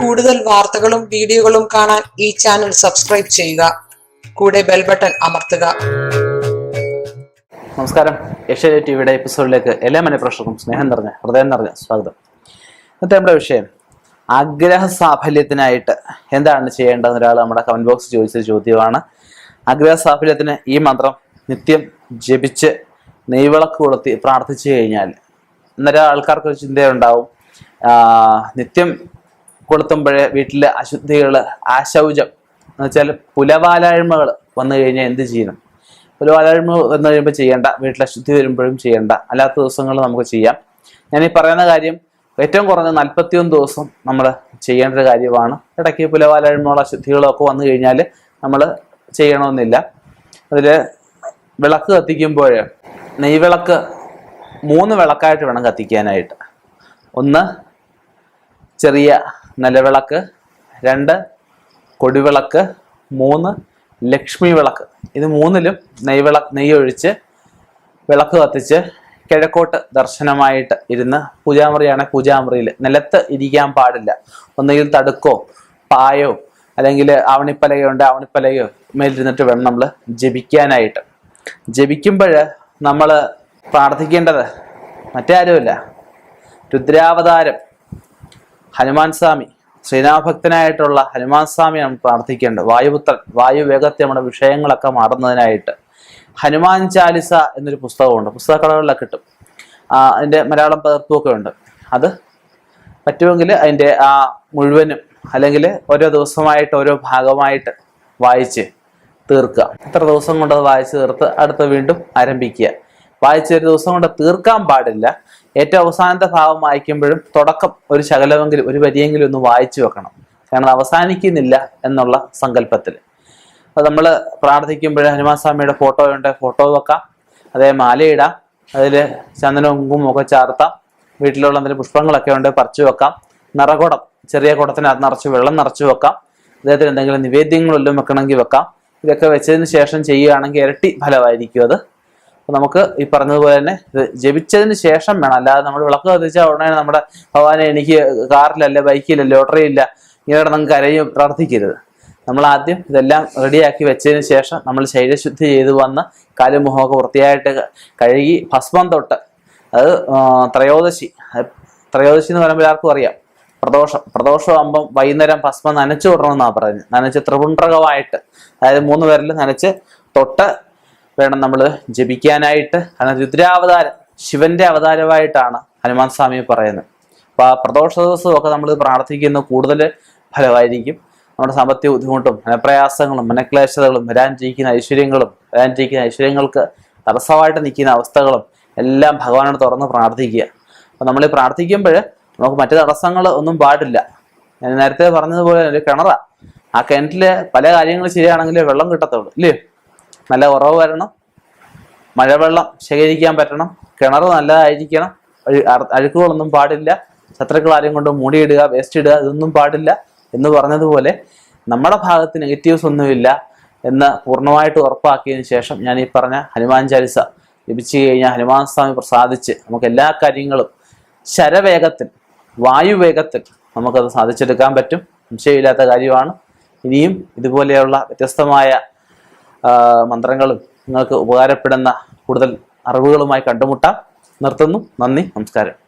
കൂടുതൽ വാർത്തകളും വീഡിയോകളും കാണാൻ ഈ ചാനൽ സബ്സ്ക്രൈബ് ചെയ്യുക. കൂടെ ബെൽ ബട്ടൺ അമർത്തുക. നമസ്കാരം. ഏഷ്യ ടിവിയുടെ എപ്പിസോഡിലേക്ക് എല്ലാ മനഃപ്രേക്ഷകർക്കും സ്നേഹം നിറഞ്ഞ ഹൃദയം നിറഞ്ഞ സ്വാഗതം. ഇന്നത്തെ നമ്മുടെ വിഷയം ആഗ്രഹ സാഫല്യത്തിനായിട്ട് എന്താണ് ചെയ്യേണ്ടതെന്ന് ഒരാൾ നമ്മുടെ കമന്റ് ബോക്സ് ചോദിച്ച ചോദ്യമാണ്. ആഗ്രഹ സാഫല്യത്തിന് ഈ മന്ത്രം നിത്യം ജപിച്ച് നെയ്വിളക്ക് കൊളുത്തി പ്രാർത്ഥിച്ചു കഴിഞ്ഞാൽ അന്നേരം ആൾക്കാർക്ക് ഒരു ചിന്തയുണ്ടാവും. നിത്യം കൊളുത്തുമ്പോഴേ വീട്ടിലെ അശുദ്ധികൾ ആശൗചം എന്ന് വെച്ചാൽ പുലവാലായ്മകൾ വന്നു കഴിഞ്ഞാൽ എന്ത് ചെയ്യണം? പുലവാലായ്മ വന്നു കഴിയുമ്പോൾ ചെയ്യേണ്ട വീട്ടിലെ അശുദ്ധി വരുമ്പോഴും ചെയ്യേണ്ട. അല്ലാത്ത ദിവസങ്ങൾ നമുക്ക് ചെയ്യാം. ഞാൻ ഈ പറയുന്ന കാര്യം ഏറ്റവും കുറഞ്ഞ നാൽപ്പത്തിയൊന്ന് ദിവസം നമ്മൾ ചെയ്യേണ്ട ഒരു കാര്യമാണ്. ഇടയ്ക്ക് പുലവാലായ്മകളോ അശുദ്ധികളോ ഒക്കെ വന്നു കഴിഞ്ഞാൽ നമ്മൾ ചെയ്യണമെന്നില്ല. അതിൽ വിളക്ക് കത്തിക്കുമ്പോൾ നെയ്വിളക്ക് മൂന്ന് വിളക്കായിട്ട് വേണം കത്തിക്കാനായിട്ട്. ഒന്ന് ചെറിയ നിലവിളക്ക്. രണ്ട് കൊടിവിളക്ക്. മൂന്ന് ലക്ഷ്മി വിളക്ക്. ഇത് മൂന്നിലും നെയ്വിള നെയ്യൊഴിച്ച് വിളക്ക് കത്തിച്ച് കിഴക്കോട്ട് ദർശനമായിട്ട് ഇരുന്ന് പൂജാമുറിയാണ് പൂജാമുറിയിൽ നിലത്ത് ഇരിക്കാൻ പാടില്ല. ഒന്നുകിൽ തടുക്കോ പായോ അല്ലെങ്കിൽ ആവണിപ്പലകയോ ഉണ്ട് ആവണിപ്പലകയോ മേലിരുന്നിട്ട് വേണം നമ്മൾ ജപിക്കാനായിട്ട്. ജപിക്കുമ്പോൾ നമ്മൾ പ്രാർത്ഥിക്കേണ്ടത് മറ്റേ ആരുമല്ല. രുദ്രാവതാരം. ഹനുമാൻ സ്വാമി. ശ്രീനാഭക്തനായിട്ടുള്ള ഹനുമാൻ സ്വാമിയാണ് പ്രാർത്ഥിക്കേണ്ടത്. വായുപുത്രൻ. വായു വേഗത്തെ നമ്മുടെ വിഷയങ്ങളൊക്കെ മാറുന്നതിനായിട്ട്. ഹനുമാൻ ചാലിസ എന്നൊരു പുസ്തകമുണ്ട്. പുസ്തകക്കടകളിലൊക്കെ കിട്ടും. അതിന്റെ മലയാളം പകർപ്പുമൊക്കെ ഉണ്ട്. അത് പറ്റുമെങ്കിൽ അതിന്റെ ആ മുഴുവനും അല്ലെങ്കിൽ ഓരോ ദിവസമായിട്ട് ഓരോ ഭാഗമായിട്ട് വായിച്ച് തീർക്കുക. എത്ര ദിവസം കൊണ്ട് അത് വായിച്ച് തീർത്ത് അടുത്ത വീണ്ടും ആരംഭിക്കുക. വായിച്ച ഒരു ദിവസം കൊണ്ട് തീർക്കാൻ പാടില്ല. ഏറ്റവും അവസാനത്തെ ഭാവം വായിക്കുമ്പോഴും തുടക്കം ഒരു ശകലമെങ്കിലും ഒരു വരിയെങ്കിലും ഒന്ന് വായിച്ചു വെക്കണം. കാരണം അവസാനിക്കുന്നില്ല എന്നുള്ള സങ്കല്പത്തിൽ അപ്പൊ നമ്മൾ പ്രാർത്ഥിക്കുമ്പോൾ ഹനുമാൻ സ്വാമിയുടെ ഫോട്ടോ ഉണ്ട്. ഫോട്ടോ വെക്കാം. അതേ മാലയിടാം അതിൽ ചന്ദനവും കുങ്കുമവും ഒക്കെ ചാർത്താം. വീട്ടിലുള്ള എന്തെങ്കിലും പുഷ്പങ്ങളൊക്കെ ഉണ്ട് പറിച്ചു വെക്കാം. നിറകുടം ചെറിയ കുടത്തിനകത്ത് നിറച്ച് വെള്ളം നിറച്ചു വെക്കാം. അദ്ദേഹത്തിന് എന്തെങ്കിലും നിവേദ്യങ്ങളെല്ലാം വെക്കണമെങ്കിൽ വെക്കാം. ഇതൊക്കെ വെച്ചതിന് ശേഷം ചെയ്യുകയാണെങ്കിൽ ഇരട്ടി ഫലമായിരിക്കും അത്. നമുക്ക് ഈ പറഞ്ഞതുപോലെ തന്നെ ജപിച്ചതിന് ശേഷം വേണം. അല്ലാതെ നമ്മൾ വിളക്ക് കത്തിച്ചാൽ ഉടനെ നമ്മുടെ ഭഗവാനെ എനിക്ക് കാറിലല്ല ബൈക്കിലല്ല ലോട്ടറി ഇല്ല ഇങ്ങനെ നമുക്ക് കരയും പ്രാർത്ഥിക്കരുത്. നമ്മൾ ആദ്യം ഇതെല്ലാം റെഡിയാക്കി വെച്ചതിന് ശേഷം നമ്മൾ ശരീരശുദ്ധി ചെയ്ത് വന്ന് കാലും മുഖമൊക്കെ വൃത്തിയായിട്ട് കഴുകി ഭസ്മം തൊട്ട് അത് ത്രയോദശി. ത്രയോദശി എന്ന് പറയുമ്പോൾ എല്ലാവർക്കും അറിയാം. പ്രദോഷം. പ്രദോഷമാകുമ്പം വൈകുന്നേരം ഭസ്മം നനച്ചു വിടണമെന്നാണ് പറയുന്നത് നനച്ച് ത്രിപുണ്ടകമായിട്ട് അതായത് മൂന്ന് പേരിൽ നനച്ച് തൊട്ട് വേണം നമ്മൾ ജപിക്കാനായിട്ട് കാരണം രുദ്രാവതാരം ശിവന്റെ അവതാരമായിട്ടാണ് ഹനുമാൻ സ്വാമി പറയുന്നത്. അപ്പോൾ ആ പ്രദോഷ ദിവസമൊക്കെ നമ്മൾ പ്രാർത്ഥിക്കുന്ന കൂടുതൽ ഫലമായിരിക്കും. നമ്മുടെ സാമ്പത്തിക ബുദ്ധിമുട്ടും മനപ്രയാസങ്ങളും മനക്ലേശതകളും വരാനിരിക്കുന്ന ഐശ്വര്യങ്ങളും വരാനിരിക്കുന്ന ഐശ്വര്യങ്ങൾക്ക് തടസ്സമായിട്ട് നിൽക്കുന്ന അവസ്ഥകളും എല്ലാം ഭഗവാനോട് തുറന്ന് പ്രാർത്ഥിക്കുക. അപ്പൊ നമ്മൾ പ്രാർത്ഥിക്കുമ്പോൾ നമുക്ക് മറ്റു തടസ്സങ്ങൾ ഒന്നും പാടില്ല. ഞാൻ നേരത്തെ പറഞ്ഞതുപോലെ ഒരു കിണറാണ് ആ കിണറ്റിൽ പല കാര്യങ്ങൾ ശരിയാണെങ്കിലേ വെള്ളം കിട്ടത്തുള്ളൂ ഇല്ലേ? നല്ല ഉറവ് വരണം. മഴവെള്ളം ശേഖരിക്കാൻ പറ്റണം. കിണർ നല്ലതായിരിക്കണം. അഴുക്കുകളൊന്നും പാടില്ല. ശത്രുക്കൾ ആരും കൊണ്ട് മൂടിയിടുക വേസ്റ്റ് ഇടുക ഇതൊന്നും പാടില്ല എന്ന് പറഞ്ഞതുപോലെ നമ്മുടെ ഭാഗത്ത് നെഗറ്റീവ്സ് ഒന്നുമില്ല എന്ന് പൂർണമായിട്ട് ഉറപ്പാക്കിയതിന് ശേഷം ഞാൻ ഈ പറഞ്ഞ ഹനുമാൻ ചാലിസ ലഭിച്ചു കഴിഞ്ഞാൽ ഹനുമാൻ സ്വാമി പ്രസാദിച്ച് നമുക്ക് എല്ലാ കാര്യങ്ങളും ശരവേഗത്തിൽ വായുവേഗത്തിൽ നമുക്കത് സാധിച്ചെടുക്കാൻ പറ്റും. സംശയമില്ലാത്ത കാര്യമാണ്. ഇനിയും ഇതുപോലെയുള്ള വ്യത്യസ്തമായ മന്ത്രങ്ങളും നിങ്ങൾക്ക് ഉപകാരപ്പെടുന്ന കൂടുതൽ അറിവുകളുമായി കണ്ടുമുട്ടാം. നിർത്തുന്നു. നന്ദി. നമസ്കാരം.